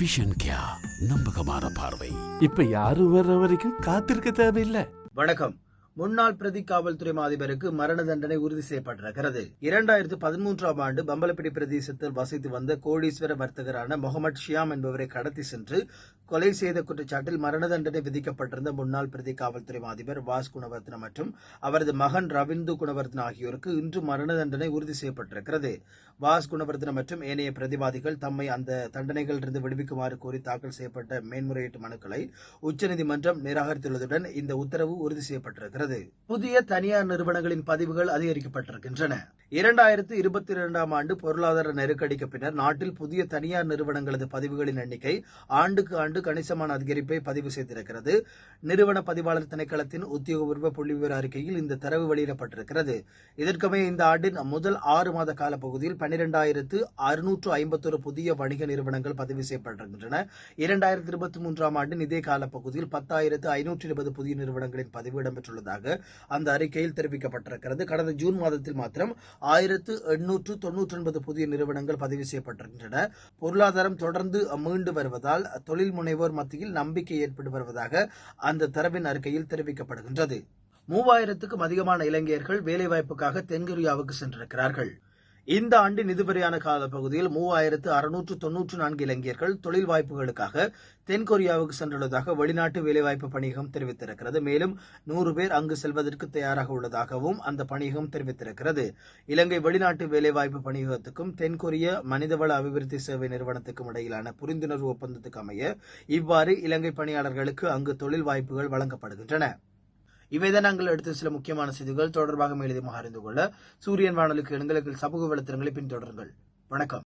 Vision கியா நம்பகமான பார்வை. இப்ப யாரும் வர்ற வரைக்கும் காத்திருக்க தேவையில்லை. வணக்கம். முன்னாள் பிரதி காவல்துறை அதிபருக்கு மரண தண்டனை உறுதி செய்யப்பட்டிருக்கிறது. இரண்டாயிரத்து பதிமூன்றாம் ஆண்டு பம்பலப்பிடி பிரதேசத்தில் வசித்து வந்த கோடீஸ்வர வர்த்தகரான முகமது ஷியாம் என்பவரை கடத்தி சென்று கொலை செய்த குற்றச்சாட்டில் மரண தண்டனை விதிக்கப்பட்டிருந்த முன்னாள் பிரதி காவல்துறை அதிபர் வாஸ் குணவர்த்தன மற்றும் அவரது மகன் ரவிந்து குணவர்த்தன ஆகியோருக்கு இன்று மரண தண்டனை உறுதி செய்யப்பட்டிருக்கிறது. வாஸ் குணவர்த்தன மற்றும் ஏனைய பிரதிவாதிகள் தம்மை அந்த தண்டனைகளிலிருந்து விடுவிக்குமாறு கோரி தாக்கல் செய்யப்பட்ட மேன்முறையீட்டு மனுக்களை உச்சநீதிமன்றம் நிராகரித்துள்ளதுடன் இந்த உத்தரவு உறுதி செய்யப்பட்டிருக்கிறது. புதிய தனியார் நிறுவனங்களின் பதிவுகள் அதிகரிக்கப்பட்டிருக்கின்றன. இரண்டாயிரத்து இருபத்தி இரண்டாம் ஆண்டு பொருளாதார நெருக்கடிக்கு பின்னர் நாட்டில் புதிய தனியார் நிறுவனங்களது பதிவுகளின் எண்ணிக்கை ஆண்டுக்கு ஆண்டு ஆண்டு கணிசமான அதிகரிப்பை பதிவு செய்திருக்கிறது. நிறுவன பதிவாளர் திணைக்களத்தின் உத்தியோகபூர்வ புள்ளிவிவர அறிக்கையில் இந்த தரவு வெளியிடப்பட்டிருக்கிறது. இதற்கமைய இந்த ஆண்டின் முதல் ஆறு மாத கால பகுதியில் பன்னிரெண்டாயிரத்து அறுநூற்று ஐம்பத்தொரு புதிய வணிக நிறுவனங்கள் பதிவு செய்யப்பட்டிருக்கின்றன. இரண்டாயிரத்தி இருபத்தி மூன்றாம் ஆண்டின் இதே கால பகுதியில் பத்தாயிரத்து ஐநூற்று இருபது புதிய நிறுவனங்களின் பதிவு இடம்பெற்றுள்ளதாக அந்த அறிக்கையில் தெரிவிக்கப்பட்டிருக்கிறது. கடந்த ஜூன் மாதத்தில் மாத்திரம் ஆயிரத்து எண்ணூற்று தொன்னூற்றி ஒன்பது புதிய நிறுவனங்கள் பதிவு செய்யப்பட்டிருக்கின்றன. பொருளாதாரம் தொடர்ந்து மீண்டு வருவதால் தொழில் முனைவோர் மத்தியில் நம்பிக்கை ஏற்பட்டு வருவதாக அந்த தரவின் அறிக்கையில் தெரிவிக்கப்படுகின்றது. மூவாயிரத்துக்கும் அதிகமான இளைஞர்கள் வேலைவாய்ப்புக்காக தென்கொரியாவுக்கு சென்றிருக்கிறார்கள். இந்த ஆண்டின் இதுவரையான காலப்பகுதியில் மூவாயிரத்து அறுநூற்று தொன்னூற்று நான்கு இளைஞர்கள் தொழில் வாய்ப்புகளுக்காக தென்கொரியாவுக்கு சென்றுள்ளதாக வெளிநாட்டு வேலைவாய்ப்பு பணியகம் தெரிவித்திருக்கிறது. மேலும் நூறு பேர் அங்கு செல்வதற்கு தயாராக உள்ளதாகவும் அந்த பணியகம் தெரிவித்திருக்கிறது. இலங்கை வெளிநாட்டு வேலைவாய்ப்பு பணியகத்துக்கும் தென்கொரிய மனிதவள அபிவிருத்தி சேவை நிறுவனத்துக்கும் இடையிலான புரிந்துணர்வு ஒப்பந்தத்துக்கு அமைய இவ்வாறு இலங்கை பணியாளர்களுக்கு அங்கு தொழில் வாய்ப்புகள் வழங்கப்படுகின்றன. இவைதான் நாங்கள் எடுத்த சில முக்கியமான செய்திகள் தொடர்பாக மேலதிகமாக அறிந்து கொள்ள சூரியன் வானொலிக்கு எங்களுக்கு சமூக வலைத்தளங்களை பின்தொடருங்கள். வணக்கம்.